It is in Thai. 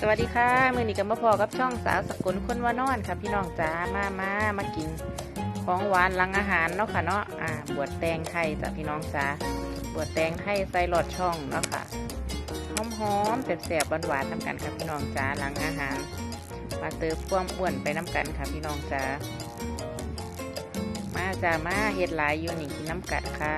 สวัสดีค่ะมือนี้ก็มาพอกับช่องสาวสกุลคนว่านอนค่ะ พี่น้องจ้ามามามากิน ของหวานหลังอาหารเนาะค่ะเนาะอ่าบวชแตงไทยจ้ะพี่น้องจ้าบวชแตงไทยใส่หลอดช่องเนาะค่ะหอมหอมๆแสบๆหวานๆน้ำกันค่ะพี่น้องจ้าหลังอาหาร มาเติมความอ้วนไปน้ำกันค่ะพี่น้องจ้ามาจ้ามาเฮ็ดหลายอยู่นี่กินน้ำกัดค่ะ